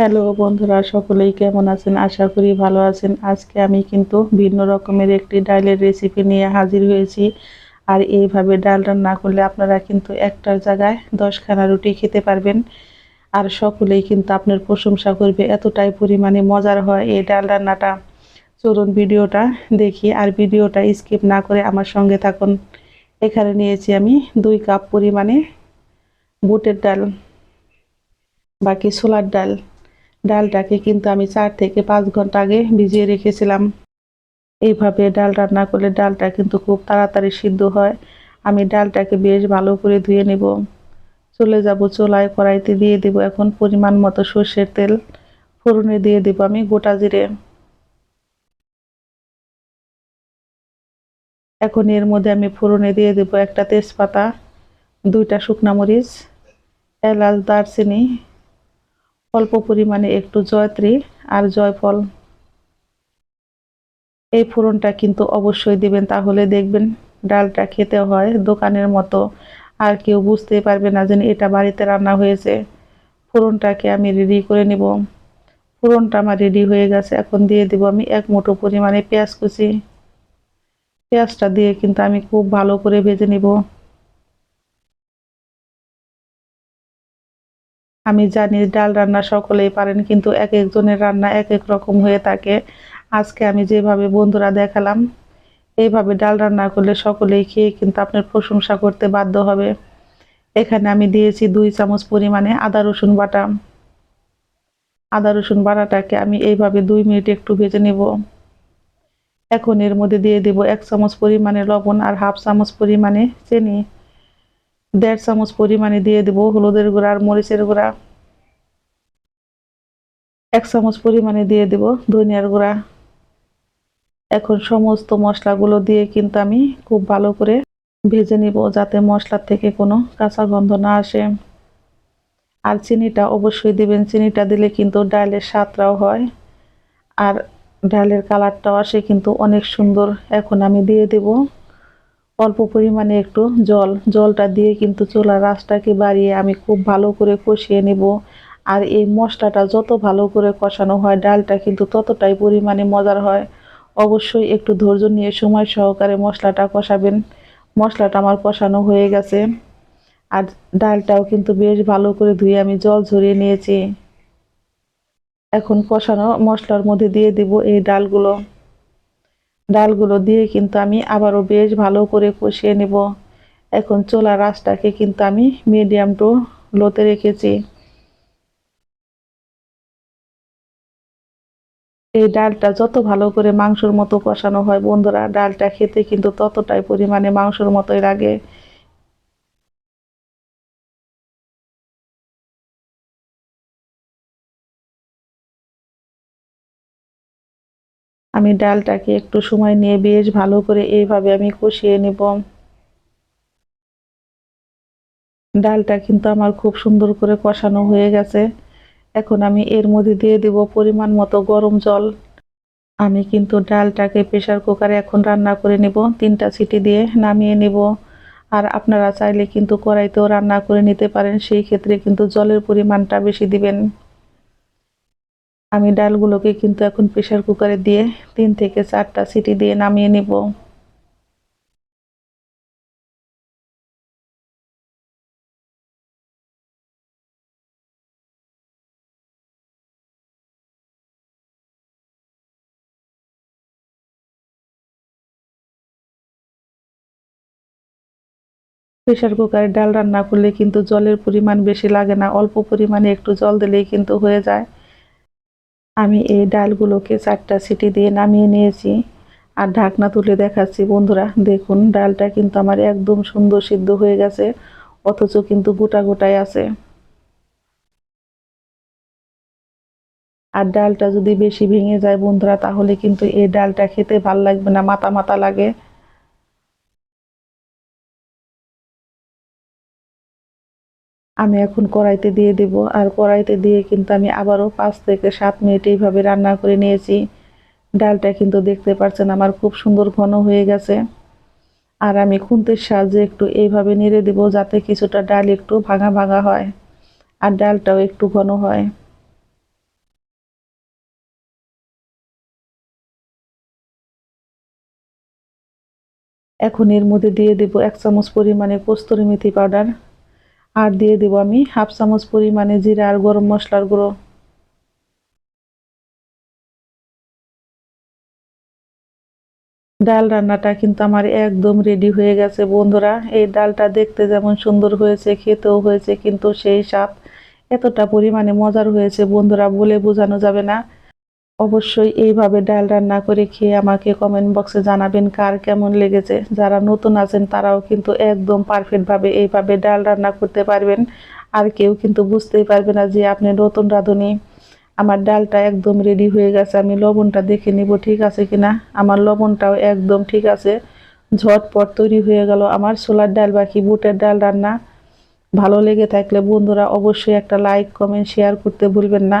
Hello বন্ধুরা, সকলেই কেমন আছেন? আশা করি ভালো আছেন। আজকে আমি কিন্তু ভিন্ন রকমের একটি ডালের রেসিপি নিয়ে হাজির হয়েছি। আর এইভাবে ডাল রান্না করলে আপনারা কিন্তু একটার জায়গায় দশখানা রুটি খেতে পারবেন। আর সকলেই কিন্তু আপনার প্রশংসা করবে, এতটাই পরিমাণে মজার হয় এই ডাল রান্নাটা। চলুন ভিডিওটা দেখি আর ভিডিওটা স্কিপ না করে আমার সঙ্গে থাকুন। এখানে নিয়েছি আমি দুই কাপ পরিমাণে বুটের ডাল, বাকি ছোলার ডাল। ডালটাকে কিন্তু আমি চার থেকে পাঁচ ঘণ্টা আগে ভিজিয়ে রেখেছিলাম। এইভাবে ডাল রান্না করলে ডালটা কিন্তু খুব তাড়াতাড়ি সিদ্ধ হয়। আমি ডালটাকে বেশ ভালো করে ধুয়ে নেব। চলে যাব চোলায় কড়াইতে দিয়ে দেব এখন পরিমাণ মতো সর্ষের তেল। ফোড়নে দিয়ে দেব আমি গোটা জিরে। এখন এর মধ্যে আমি ফোড়নে দিয়ে দেব একটা তেজপাতা, দুইটা শুকনা মরিচ, এলাচ, দারচিনি অল্প পরিমাণে একটু জয়ত্রী আর জয়ফল। এই ফোড়নটা কিন্তু অবশ্যই দেবেন, তাহলে দেখবেন ডালটা খেতে হয় দোকানের মতো। আর কেউ বুঝতে পারবে না যেন এটা বাড়িতে রান্না হয়েছে। ফোড়নটাকে আমি রেডি করে নেব। ফোড়নটা আমার রেডি হয়ে গেছে, এখন দিয়ে দেব আমি এক মুঠো পরিমাণে পেঁয়াজ কুচি। পেঁয়াজটা দিয়ে কিন্তু আমি খুব ভালো করে ভেজে নিব। আমি জানি ডাল রান্না সকলেই পারেন, কিন্তু এক একজনের রান্না এক এক রকম হয়ে থাকে। আজকে আমি যেভাবে বন্ধুরা দেখালাম, এইভাবে ডাল রান্না করলে সকলেই খেয়ে কিন্তু আপনার প্রশংসা করতে বাধ্য হবে। এখানে আমি দিয়েছি দুই চামচ পরিমাণে আদা রসুন বাটা। আদা রসুন বাটাটাকে আমি এইভাবে দুই মিনিট একটু ভেজে নেব। এখন এর মধ্যে দিয়ে দেব এক চামচ পরিমাণে লবণ আর হাফ চামচ পরিমাণে চিনি। দেড় চামচ পরিমাণে দিয়ে দেব হলুদের গুঁড়া আর মরিচের গুঁড়া। এক চামচ পরিমাণে দিয়ে দেব ধনিয়ার গুঁড়া। এখন সমস্ত মশলাগুলো দিয়ে কিন্তু আমি খুব ভালো করে ভেজে নিব যাতে মশলার থেকে কোনো কাঁচা গন্ধ না আসে। আর চিনিটা অবশ্যই দিবেন, চিনিটা দিলে কিন্তু ডালের স্বাদটাও হয়। আর ডালের কালারটাও আসে কিন্তু অনেক সুন্দর। এখন আমি দিয়ে দেব অল্প পরিমাণে একটু জল, জলটা দিয়ে কিন্তু চুলার রাসটাকে বাড়িয়ে আমি খুব ভালো করে কষিয়ে নেব। আর এই মশলাটা যত ভালো করে কষানো হয়, ডালটা কিন্তু ততটাই পরিমাণে মজার হয়। অবশ্যই একটু ধৈর্য নিয়ে সময় সহকারে মশলাটা কষাবেন। মশলাটা আমার কষানো হয়ে গেছে। আর ডালটাও কিন্তু বেশ ভালো করে ধুয়ে আমি জল ঝরিয়ে নিয়েছি। এখন কষানো মশলার মধ্যে দিয়ে দিব এই ডালগুলো। ডালগুলো দিয়ে কিন্তু আমি আবারও বেশ ভালো করে কষিয়ে নেব। এখন চোলা রাসটাকে কিন্তু আমি মিডিয়াম টু লোতে রেখেছি। এই ডালটা যত ভালো করে মাংসর মতো কষানো হয় বন্ধুরা, ডালটা খেতে কিন্তু ততটাই পরিমাণে মাংসর মতোই লাগে। আমি ডালটাকে একটু সময় নিয়ে বেশ ভালো করে এইভাবে আমি কষিয়ে নেব। ডালটা কিন্তু আমার খুব সুন্দর করে কষানো হয়ে গেছে। এখন আমি এর মধ্যে দিয়ে দেব পরিমাণ মতো গরম জল। আমি কিন্তু ডালটাকে প্রেশার কুকারে এখন রান্না করে নেব, তিনটা সিটি দিয়ে নামিয়ে নেব। আর আপনারা চাইলে কিন্তু কড়াইতেও রান্না করে নিতে পারেন, সেই ক্ষেত্রে কিন্তু জলের পরিমাণটা বেশি দিবেন। আমি ডালগুলোকে কিন্তু এখন প্রেশার কুকারে দিয়ে তিন থেকে চারটা সিটি দিয়ে নামিয়ে নিব। প্রেশার কুকারে ডাল রান্না করলে কিন্তু জলের পরিমাণ বেশি লাগে না, অল্প পরিমাণে একটু জল দিলেই কিন্তু হয়ে যায়। আমি এই ডালগুলোকে চারটা সিটি দিয়ে নামিয়ে নিয়েছি আর ঢাকনা তুলে দেখাচ্ছি। বন্ধুরা, দেখুন, ডালটা কিন্তু আমার একদম সুন্দর সিদ্ধ হয়ে গেছে, অথচ কিন্তু গোটা গোটায় আছে। আর ডালটা যদি বেশি ভেঙে যায় বন্ধুরা, তাহলে কিন্তু এই ডালটা খেতে ভালো লাগবে না, মাথা মাথা লাগে। আমি এখন কড়াইতে দিয়ে দেব। আর কড়াইতে দিয়ে কিন্তু আমি আবারও পাঁচ থেকে সাত মিনিট এইভাবে রান্না করে নিয়েছি। ডালটা কিন্তু দেখতে পাচ্ছেন আমার খুব সুন্দর ঘন হয়ে গেছে। আর আমি খুন্তির সাহায্যে একটু এইভাবে নেড়ে দেব যাতে কিছুটা ডাল একটু ভাঙা ভাঙা হয় আর ডালটাও একটু ঘন হয়। এখন এর মধ্যে দিয়ে দেব এক চামচ পরিমাণে কস্তুরি মেথি পাউডার। আর দিয়ে দেব আমি হাফ চামচ পরিমাণে জিরা আর গরম মশলার গুঁড়ো। ডাল রান্নাটা কিন্তু আমার একদম রেডি হয়ে গেছে বন্ধুরা। এই ডালটা দেখতে যেমন সুন্দর হয়েছে, খেতেও হয়েছে, কিন্তু সেই স্বাদ এতটা পরিমাণে মজার হয়েছে বন্ধুরা, বলে বোঝানো যাবে না। অবশ্যই এইভাবে ডাল রান্না করে খেয়ে আমাকে কমেন্ট বক্সে জানাবেন কার কেমন লেগেছে। যারা নতুন আছেন, তারাও কিন্তু একদম পারফেক্টভাবে এইভাবে ডাল রান্না করতে পারবেন। আর কেউ কিন্তু বুঝতেই পারবে না যে আপনি নতুন রাঁধুনি। আমার ডালটা একদম রেডি হয়ে গেছে, আমি লবণটা দেখে নিব ঠিক আছে কিনা। আমার লবণটাও একদম ঠিক আছে। ঝটপট তৈরি হয়ে গেল আমার ছোলার ডাল, বাকি বুটের ডাল রান্না। ভালো লেগে থাকলে বন্ধুরা অবশ্যই একটা লাইক কমেন্ট শেয়ার করতে ভুলবেন না।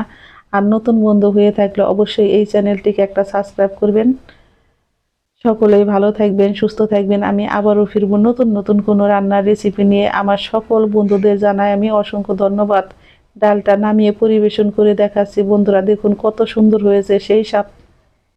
আর নতুন বন্ধু হয়ে থাকলে অবশ্যই এই চ্যানেলটিকে একটা সাবস্ক্রাইব করবেন। সকলেই ভালো থাকবেন, সুস্থ থাকবেন। আমি আবারও ফিরবো নতুন নতুন কোনো রান্নার রেসিপি নিয়ে। আমার সকল বন্ধুদের জানাই আমি অসংখ্য ধন্যবাদ। ডালটা নামিয়ে পরিবেশন করে দেখাচ্ছি। বন্ধুরা দেখুন কত সুন্দর হয়েছে সেই স্বাদ।